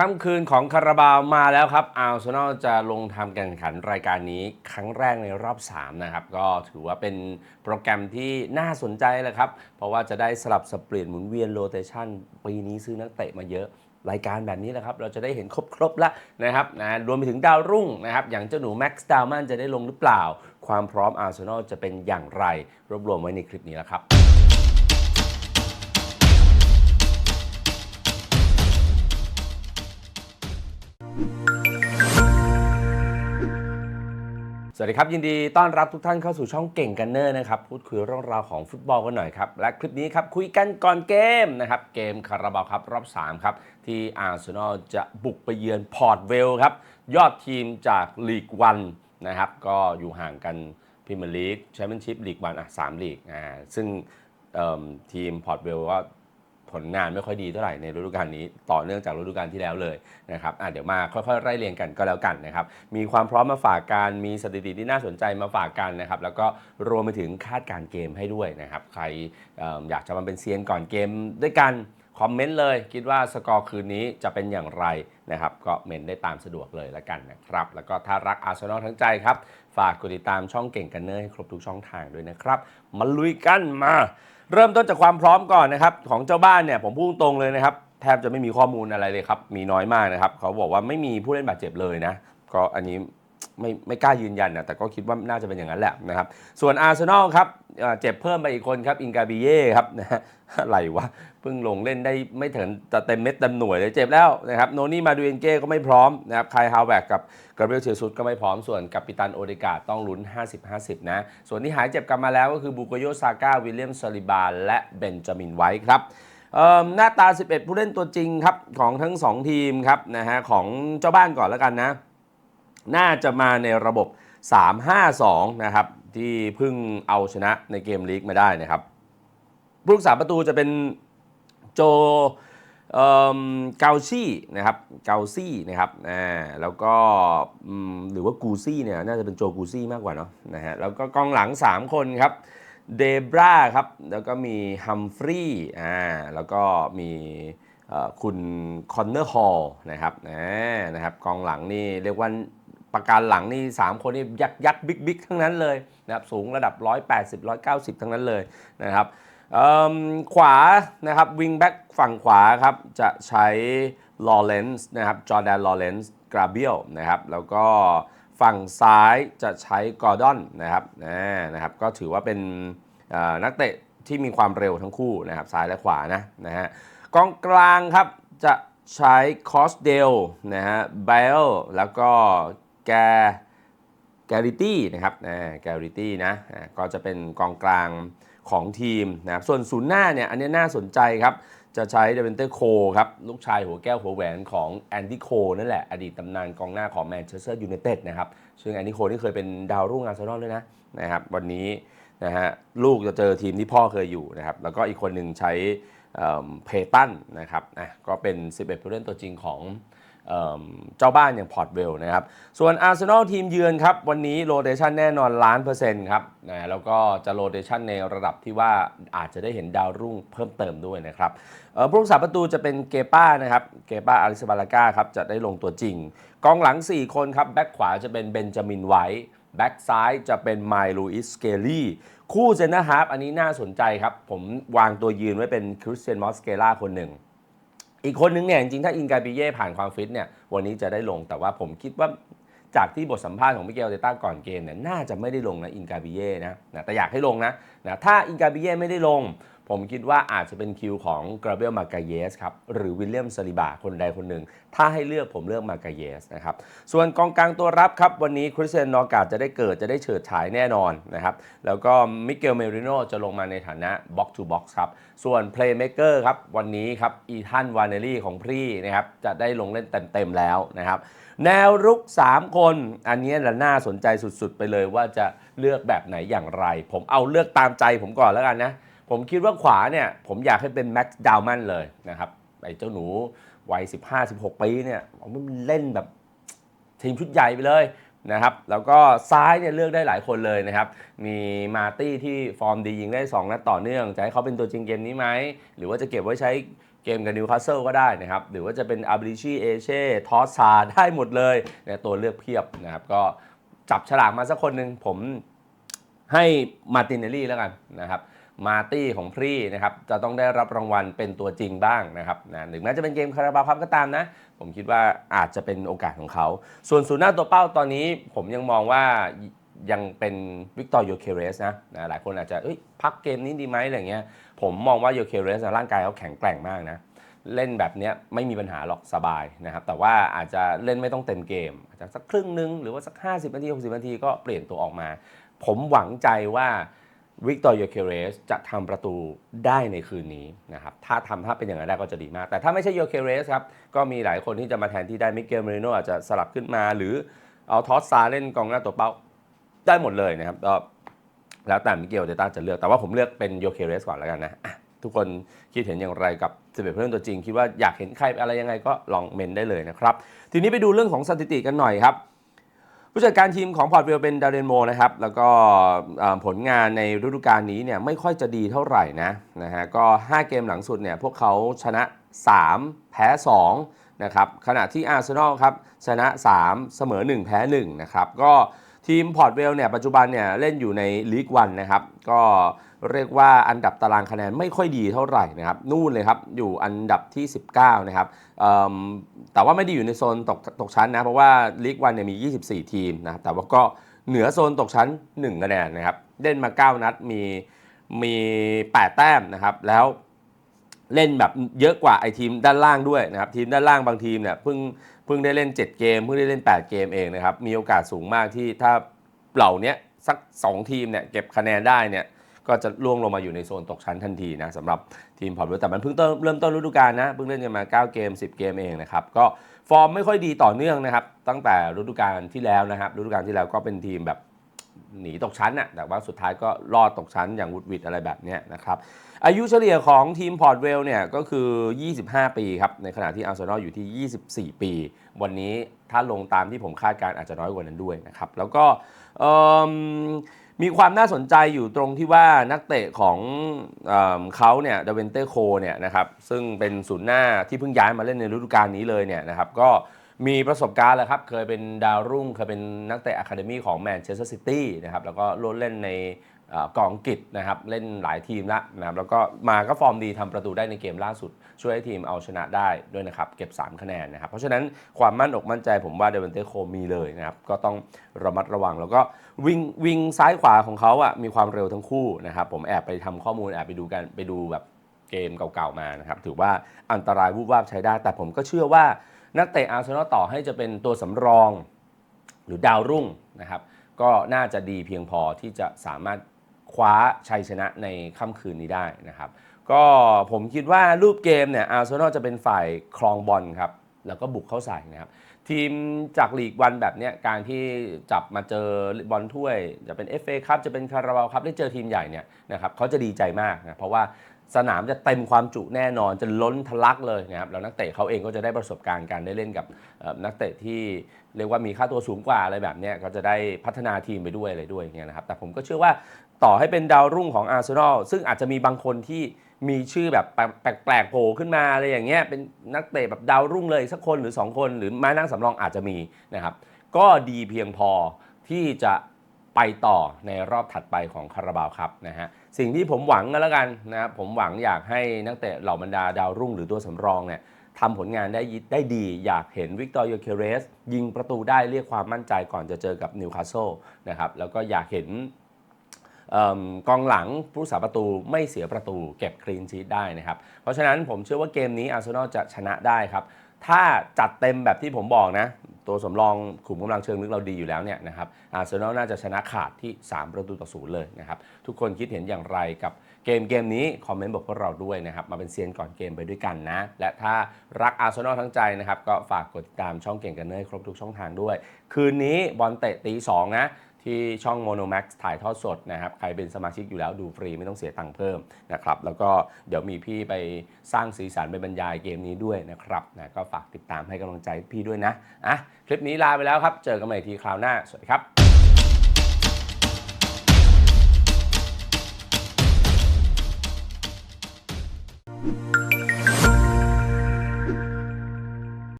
ค่ำคืนของคาราบาวมาแล้วครับอาร์เซนอลจะลงทำการแข่งขันรายการนี้ครั้งแรกในรอบ 3 นะครับ ก็ถือว่าเป็นโปรแกรมที่น่าสนใจแหละครับ เพราะว่าจะได้สลับสเปลี่ยนหมุนเวียนโรเตชันปีนี้ซื้อนักเตะมาเยอะรายการแบบนี้แหละครับ เราจะได้เห็นครบๆแล้วนะครับนะรวมไปถึงดาวรุ่งนะครับ อย่างเจ้าหนูแม็กซ์ดาวมันจะได้ลงหรือเปล่า ความพร้อมอาร์เซนอลจะเป็นอย่างไร รวบรวมไว้ในคลิปนี้แล้วครับ สวัสดีครับยินดีต้อนรับทุกท่านเข้าสู่ช่องเก่งกันเนอร์นะครับพูดคุยเรื่องราวของฟุตบอลกันหน่อยครับและคลิปนี้ครับคุยกันก่อนเกมนะครับเกมคาราบาวครับรอบ3ครับที่อาร์เซนอลจะบุกไปเยือนพอร์ตเวลครับยอดทีมจากลีกวันนะครับก็อยู่ห่างกันพรีเมียร์ลีกแชมเปี้ยนชิพลีกวันอะสามลีกอ่าซึ่งทีมพอร์ตเวลก็ ผลงานไม่ค่อยดีเท่าไหร่ในฤดูกาลนี้ ต่อเนื่องจากฤดูกาลที่แล้วเลยนะครับอะเดี๋ยวมาค่อยๆไล่เรียงกันก็แล้วกันนะครับ มีความพร้อมมาฝากกันมีสถิติที่น่าสนใจมาฝากกันนะครับ แล้วก็รวมไปถึงคาดการ์เกมให้ด้วยนะครับ ใครออยากจะมาเป็นเซียนก่อนเกมด้วยกันคอมเมนต์เลย คิดว่าสกอร์คืนนี้จะเป็นอย่างไรนะครับ ก็เมนได้ตามสะดวกเลยและกันนะครับ แล้วก็ถ้ารักอาร์เซนอลทั้งใจครับ ฝากกดติดตามช่องเก่งกันเนอร์ให้ครบทุกช่องทางด้วยนะครับ มาลุยกันมา เริ่มต้นจากความพร้อมก่อนนะครับของเจ้าบ้านเนี่ยผมพูดตรงเลยนะครับแทบจะไม่มีข้อมูลอะไรเลยครับมีน้อยมากนะครับเขาบอกว่าไม่มีผู้เล่นบาดเจ็บเลยนะก็อันนี้ ไม่ไม่กล้ายืนยันนะแต่ก็คิดว่าน่าจะเป็นอย่างนั้นแหละนะครับส่วนอาร์เซนอลครับเจ็บเพิ่มไปอีกคนครับอิงกาบิเย่ครับนะฮะอะไรวะเพิ่งลงเล่นได้ไม่ถึงจะเต็มเม็ดเต็มหน่วยเลยเจ็บแล้วนะครับโนนี่มาดูเอนเก้ก็ไม่พร้อมนะครับคายฮาวแวกกับกาเบรียลเชซุสก็ไม่พร้อมส่วนกัปปิตันโอเดกาต้องลุ้น 50-50 นะ ส่วนที่หายเจ็บกลับมาแล้วก็คือบุโกโยซาก้าวิลเลียมซาลิบาและเบนจามินไวท์ครับหน้าตา 11 ผู้เล่นตัวจริงครับของทั้ง 2 ทีมครับนะฮะของเจ้าบ้านก่อนแล้วกันนะ น่าจะมาในระบบ 3-5-2 นะครับ ที่เพิ่งเอาชนะในเกมลีกมาได้นะครับผู้รักษาประตูจะเป็นโจเอิ่มเกาซี่นะครับเกาซี่นะครับอ่าแล้วก็หรือว่ากูซี่เนี่ยน่าจะเป็นโจกูซี่มากกว่าเนาะนะฮะแล้วก็กองหลัง 3 คนครับเดบราครับแล้วก็มีฮัมฟรีย์อ่าแล้วก็มีคุณคอนเนอร์ฮอลนะครับอ่านะครับกองหลังนี่เรียกว่า ประการหลังนี่ 3 คนนี่ยักษ์ยักษ์บิ๊กบิ๊กทั้งนั้นเลยนะครับสูงระดับ 180 190 ทั้งนั้นเลยนะครับขวานะครับวิงแบ็กฝั่งขวาครับจะใช้ลอเรนซ์นะครับจอร์แดนลอเรนซ์กราเบียลนะครับแล้วก็ฝั่งซ้ายจะใช้กอร์ดอนนะครับนะครับก็ถือว่าเป็นนักเตะที่มีความเร็วทั้งคู่นะครับซ้ายและขวานะนะฮะกองกลางครับจะใช้คอสเดลนะฮะเบลแล้วก็ แกแกริตี้นะครับแกริตี้นะก็จะเป็นกองกลางของทีมนะครับส่วนศูนย์หน้าเนี่ยอันนี้น่าสนใจครับ จะใช้เดวินเตอร์โคครับ ลูกชายหัวแก้วหัวแหวนของแอนดี้โคนั่นแหละ อดีตตำนานกองหน้าของแมนเชสเตอร์ยูไนเต็ดนะครับ ซึ่งแอนดี้โคนี่เคยเป็นดาวรุ่งอาร์เซนอลด้วยนะนะครับวันนี้นะฮะลูกจะเจอทีมที่พ่อเคยอยู่นะครับ แล้วก็อีกคนหนึ่งใช้เพตันนะครับนะก็เป็น 11ผู้เล่นตัวจริงของ เจ้าบ้านอย่างพอร์ตเวลนะครับ ส่วนอาร์เซนอลทีมเยือนครับ วันนี้โรเ t ชันแน่นอนล้านเปอร์เซ็นต์ครับนะแล้วก็จะโรเ t ชันในระดับที่ว่าอาจจะได้เห็นดาวรุ่งเพิ่มเติมด้วยนะครับผู้รักษาประตูจะเป็นเกป้านะครับ เกป้าอาริสบาลาก้าครับ จะได้ลงตัวจริง กองหลัง 4 คนครับ แบ็คขวาจะเป็นเบนจามินไวท์แบ็กซ้ายจะเป็นไมลูอิสเกลลี่คู่เซนเตอร์ฮาร์ฟอันนี้น่าสนใจครับ ผมวางตัวยืนไว้เป็นคริสเตียนมอสเกล่าคนหนึ่ง อีกคนนึงเนี่ยจริงๆถ้าอินกาบิเย่ผ่านความฟิตเนี่ยวันนี้จะได้ลงแต่ว่าผมคิดว่าจากที่บทสัมภาษณ์ของมิเกลเตต้าก่อนเกมเนี่ยน่าจะไม่ได้ลงนะอินกาบิเย่นะนะแต่อยากให้ลงนะนะถ้าอินกาบิเย่ไม่ได้ลง ผมคิดว่าอาจจะเป็นคิวของกราเบลมา a าเยสครับหรือวิลเลียมซาลิบาคนใดคนหนึ่ง ถ้าให้เลือกผมเลือกมา a าเยสนะครับส่วนกองกลางตัวรับครับ วันนี้คริสเตียนนอกาจะได้เกิดจะได้เฉิดฉายแน่นอนนะครับแล้วก็มิเกลเมริโนจะลงมาในฐานะบ็อก to บ็อกซ์ครับส่วนเพลย์เม k เกอร์ครับวันนี้ครับอีธานวานเนลี่ของพรีนะครับจะได้ลงเล่นเต็มๆแล้วนะครับแนวรุก 3 คน อันนี้แหละน่าสนใจสุดๆ ไปเลยว่าจะเลือกแบบไหนอย่างไร ผมเอาเลือกตามใจผมก่อนแล้วกันนะ ผมคิดว่าขวาเนี่ยผมอยากให้เป็นแม็กซ์ดาวมันเลยนะครับไอ้เจ้าหนูวัย 15-16 ปีเนี่ยผมว่ามันเล่นแบบทีมชุดใหญ่ไปเลยนะครับแล้วก็ซ้ายเนี่ยเลือกได้หลายคนเลยนะครับมีมาตี้ที่ฟอร์มดียิงได้ 2 นัดต่อเนื่อง จะให้เขาเป็นตัวจริงเกมนี้ไหม หรือว่าจะเก็บไว้ใช้เกมกับนิวคาสเซิลก็ได้นะครับ หรือว่าจะเป็นอาบริชีเอเช่ทอสซาได้หมดเลยเนี่ยตัวเลือกเพียบนะครับ ก็จับฉลากมาสักคนหนึ่งผมให้มาตินเนลลี่แล้วกันนะครับ มาตี้ของพรีนะครับจะต้องได้รับรางวัลเป็นตัวจริงบ้างนะครับนะถึงแม้จะเป็นเกมคาราบาครับก็ตามนะ ผมคิดว่าอาจจะเป็นโอกาสของเขา ส่วนศูนย์หน้าตัวเป้าตอนนี้ผมยังมองว่ายังเป็นวิกตอร์โยเคเรสนะนะหลายคนอาจจะเอ้ยพักเกมนี้ดีไหมอะไรเงี้ยผมมองว่าโยเคเรสร่างกายเขาแข็งแกร่งมากนะเล่นแบบเนี้ยไม่มีปัญหาหรอกสบายนะครับ แต่ว่าอาจจะเล่นไม่ต้องเต็มเกม อาจจะสักครึ่งนึงหรือว่าสัก 50นาที60นาทีก็เปลี่ยนตัวออกมา ผมหวังใจว่า วิกตอร์โยเคเรสจะทำประตูได้ในคืนนี้นะครับ ถ้าทำถ้าเป็นอย่างนั้นได้ก็จะดีมาก แต่ถ้าไม่ใช่โยเคเรสครับ ก็มีหลายคนที่จะมาแทนที่ได้มิเกลเมริโนอาจจะสลับขึ้นมา หรือเอาทอสซาเล่นกองหน้าตัวเป้าได้หมดเลยนะครับก็แล้วแต่มิเกลเดต้าจะเลือก แต่ว่าผมเลือกเป็นโยเคเรสก่อนแล้วกันนะทุกคนคิดเห็นอย่างไรกับ11ผู้เล่นตัวจริง คิดว่าอยากเห็นใครอะไรยังไงก็ลองเมนได้เลยนะครับ ทีนี้ไปดูเรื่องของสถิติกันหน่อยครับ ผู้จัดการทีมของพอร์ตเวลเป็นดาเรนโมนะครับ แล้วก็ผลงานในฤดูกาลนี้เนี่ยไม่ค่อยจะดีเท่าไหร่นะนะฮะก็ 5 เกมหลังสุดเนี่ยพวกเขาชนะ 3 แพ้ 2 นะครับขณะที่อาร์เซนอลครับชนะ 3 เสมอ 1 แพ้ 1 นะครับ ก็ทีมพอร์ตเวลเนี่ยปัจจุบันเนี่ยเล่นอยู่ในลีกวันนะครับ ก็ เรียกว่าอันดับตารางคะแนนไม่ค่อยดีเท่าไหร่นะครับนู่นเลยครับอยู่อันดับที่ 19 นะครับแต่ว่าไม่ได้อยู่ในโซนตกตกชั้นนะ เพราะว่าลีกวันเนี่ยมี 24 ทีมนะครับแต่ว่าก็เหนือโซนตกชั้น1คะแนนนะครับเล่นมา 9 นัดมีมี 8 แต้มนะครับแล้วเล่นแบบเยอะกว่าไอทีมด้านล่างด้วยนะครับทีมด้านล่างบางทีมเนี่ยเพิ่งเพิ่งได้เล่น 7 เกมเพิ่งได้เล่น 8 เกมเองนะครับมีโอกาสสูงมากที่ถ้าเหล่านี้สัก 2 ทีมเนี่ยเก็บคะแนนได้เนี่ย ก็จะล่วงลงมาอยู่ในโซนตกชั้นทันทีนะสำหรับทีมพอร์ตเวลแต่มันเพิ่งเริ่มต้นฤดูกาลนะเพิ่งเล่นกันมา 9 เกม 10 เกมเองนะครับก็ฟอร์มไม่ค่อยดีต่อเนื่องนะครับ ตั้งแต่ฤดูกาลที่แล้วนะครับฤดูกาลที่แล้วก็เป็นทีมแบบหนีตกชั้นน่ะแต่ว่าสุดท้ายก็รอดตกชั้นอย่างวุดวิดอะไรแบบนี้นะครับอายุเฉลี่ยของทีมพอร์ตเวลเนี่ยก็คือ 25 ปีครับ ในขณะที่อาร์เซนอลอยู่ที่ 24 ปี วันนี้ถ้าลงตามที่ผมคาดการณ์อาจจะน้อยกว่านั้นด้วยนะครับ แล้วก็ มีความน่าสนใจอยู่ตรงที่ว่านักเตะของเอเขาเนี่ยดเวนเต้โคเนี่ยนะครับซึ่งเป็นศูนย์หน้าที่เพิ่งย้ายมาเล่นในฤดูกาลนี้เลยเนี่ยนะครับก็มีประสบการณ์แล้วครับ เคยเป็นดาวรุ่ง เคยเป็นนักเตะอะคาเดมี่ของแมนเชสเตอร์ซิตี้นะครับ แล้วก็ลดเล่นใน กองอังกฤษนะครับเล่นหลายทีมละนะครับแล้วก็มาก็ฟอร์มดีทำประตูได้ในเกมล่าสุด ช่วยให้ทีมเอาชนะได้ด้วยนะครับเก็บ 3 คะแนนนะครับเพราะฉะนั้นความมั่นอกมั่นใจผมว่าเดวินเตโคมีเลยนะครับก็ต้องระมัดระวัง แล้วก็วิ่งวิ่งซ้ายขวาของเขาอะมีความเร็วทั้งคู่นะครับผมแอบไปทำข้อมูลแอบไปดูกันไปดูแบบเกมเก่าๆมานะครับถือว่าอันตรายวูบวาบใช้ได้ แต่ผมก็เชื่อว่านักเตะอาร์เซนอลต่อให้จะเป็นตัวสำรอง หรือดาวรุ่งนะครับก็น่าจะดีเพียงพอที่จะสามารถ คว้าชัยชนะในค่ำคืนนี้ได้นะครับ ก็ผมคิดว่ารูปเกมเนี่ยอาร์เซนอลจะเป็นฝ่ายครองบอลครับ แล้วก็บุกเข้าใส่นะครับ ทีมจากลีกวันแบบเนี้ยการที่จับมาเจอบอลถ้วย จะเป็น FA ครับจะเป็นคาราบาลครับได้เจอทีมใหญ่เนี่ยนะครับเขาจะดีใจมากนะเพราะว่า สนามจะเต็มความจุแน่นอนจะล้นทะลักเลยนะครับแล้วนักเตะเขาเองก็จะได้ประสบการณ์การได้เล่นกับนักเตะที่เรียกว่ามีค่าตัวสูงกว่าอะไรแบบนี้ยก็จะได้พัฒนาทีมไปด้วยอะไรด้วยเงี้ยนะครับแต่ผมก็เชื่อว่าต่อให้เป็นดาวรุ่งของอาร์เซนอลซึ่งอาจจะมีบางคนที่มีชื่อแบบแปลกๆโผล่ขึ้นมาอะไรอย่างเงี้ยเป็นนักเตะแบบดาวรุ่งเลยสักคนหรือ 2 คน หรือมานั่งสำรองอาจจะมีนะครับก็ดีเพียงพอที่จะไปต่อในรอบถัดไปของคาราบาวครับนะฮะ สิ่งที่ผมหวังกันแล้วกันนะครับผมหวังอยากให้นักเตะเหล่าบรรดาดาวรุ่งหรือตัวสำรองเนี่ยทำผลงานได้ได้ดี อยากเห็นวิกตอร์โยเคเรส ยิงประตูได้เรียกความมั่นใจก่อนจะเจอกับนิวคาสเซิลนะครับแล้วก็อยากเห็นเอิ่มกองหลังผู้รักษาประตูไม่เสียประตูเก็บคลีนชีตได้นะครับ เพราะฉะนั้นผมเชื่อว่าเกมนี้อาร์เซนอลจะชนะได้ครับ ถ้าจัดเต็มแบบที่ผมบอกนะ ตัวสำรองขุมกำลังเชิงลึกเราดีอยู่แล้วเนี่ยนะครับอาร์เซนอลน่าจะชนะขาดที่ 3 ประตูต่อศูนย์เลยนะครับทุกคนคิดเห็นอย่างไรกับเกมเกมนี้ คอมเมนต์บอกพวกเราด้วยนะครับ มาเป็นเซียนก่อนเกมไปด้วยกันนะ และถ้ารักอาร์เซนอลทั้งใจนะครับ ก็ฝากกดติดตามช่องเก่งกันเนยครบทุกช่องทางด้วย คืนนี้บอลเตะตีสองนะ ที่ช่อง Monomax ถ่ายทอดสดนะครับ ใครเป็นสมาชิกอยู่แล้วดูฟรีไม่ต้องเสียตังค์เพิ่มนะครับ แล้วก็เดี๋ยวมีพี่ไปสร้างสีสันไปบรรยายเกมนี้ด้วยนะครับนะก็ฝากติดตามให้กำลังใจพี่ด้วยนะอะคลิปนี้ลาไปแล้วครับ เจอกันใหม่ทีคราวหน้า สวัสดีครับ